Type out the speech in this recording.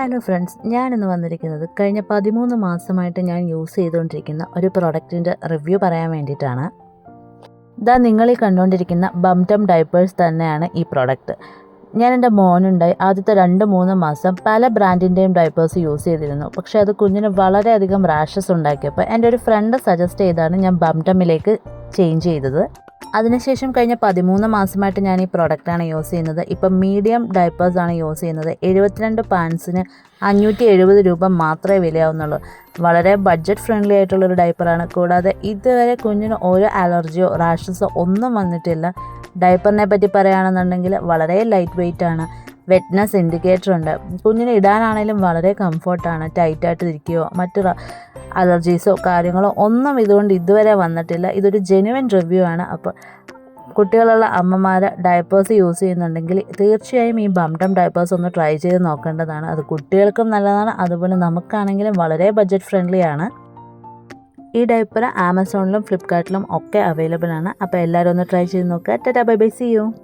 Hello friends ഞാനിന്ന് വന്നിരിക്കുന്നത് കഴിഞ്ഞ പതിമൂന്ന് മാസമായിട്ട് ഞാൻ യൂസ് ചെയ്തുകൊണ്ടിരിക്കുന്ന ഒരു പ്രൊഡക്റ്റിന്റെ റിവ്യൂ പറയാൻ വേണ്ടിയിട്ടാണ്. ഇതാ നിങ്ങൾ ഈ കണ്ടുകൊണ്ടിരിക്കുന്ന ബംടം ഡൈപ്പേഴ്സ് തന്നെയാണ് ഈ പ്രോഡക്റ്റ് ഞാൻ എന്റെ മോനുണ്ടായി. ആദ്യത്തെ രണ്ട് മൂന്ന് മാസം പല ബ്രാൻഡിന്റെയും ഡൈപ്പേഴ്സ് യൂസ് ചെയ്തിരുന്നു. പക്ഷേ അത് കുഞ്ഞിന് വളരെയധികം റാഷസ് ഉണ്ടാക്കിയപ്പോൾ എന്റെ ഒരു ഫ്രണ്ട് സജസ്റ്റ് ചെയ്താണ് ഞാൻ ബംടമിലേക്ക് ചേഞ്ച് ചെയ്തത്. അതിനുശേഷം കഴിഞ്ഞ പതിമൂന്ന് മാസമായിട്ട് ഞാൻ ഈ പ്രോഡക്റ്റാണ് യൂസ് ചെയ്യുന്നത്. ഇപ്പം മീഡിയം ഡൈപ്പേഴ്സ് ആണ് യൂസ് ചെയ്യുന്നത്. എഴുപത്തിരണ്ട് പാൻസിന് അഞ്ഞൂറ്റി എഴുപത് രൂപ മാത്രമേ വിലയാവുന്നുള്ളൂ. വളരെ ബഡ്ജറ്റ് ഫ്രണ്ട്ലി ആയിട്ടുള്ളൊരു ഡൈപ്പറാണ് കൂടാതെ ഇതുവരെ കുഞ്ഞിന് ഒരു അലർജിയോ റാഷസോ ഒന്നും വന്നിട്ടില്ല. ഡൈപ്പറിനെ പറ്റി പറയുകയാണെന്നുണ്ടെങ്കിൽ വളരെ ലൈറ്റ് വെയിറ്റ് ആണ്. വെറ്റ്നസ് ഇൻഡിക്കേറ്റർ ഉണ്ട്. കുഞ്ഞിനെ ഇടാനാണെങ്കിലും വളരെ കംഫർട്ടാണ് ടൈറ്റായിട്ട് ഇരിക്കുകയോ മറ്റു അലർജീസോ കാര്യങ്ങളോ ഒന്നും ഇതുകൊണ്ട് ഇതുവരെ വന്നിട്ടില്ല. ഇതൊരു ജെനുവൻ റിവ്യൂ ആണ്. അപ്പോൾ കുട്ടികളുള്ള അമ്മമാർ ഡയപ്പേഴ്സ് യൂസ് ചെയ്യുന്നുണ്ടെങ്കിൽ തീർച്ചയായും ഈ ബംഡം ഡയപ്പേഴ്സ് ഒന്ന് ട്രൈ ചെയ്ത് നോക്കേണ്ടതാണ്. അത് കുട്ടികൾക്കും നല്ലതാണ്. അതുപോലെ നമുക്കാണെങ്കിലും വളരെ ബഡ്ജറ്റ് ഫ്രണ്ട്ലി ആണ്. ഈ ഡയപ്പർ ആമസോണിലും ഫ്ലിപ്കാർട്ടിലും ഒക്കെ അവൈലബിൾ ആണ്. അപ്പോൾ എല്ലാവരും ഒന്ന് ട്രൈ ചെയ്ത് നോക്കുക. Tata bye bye see you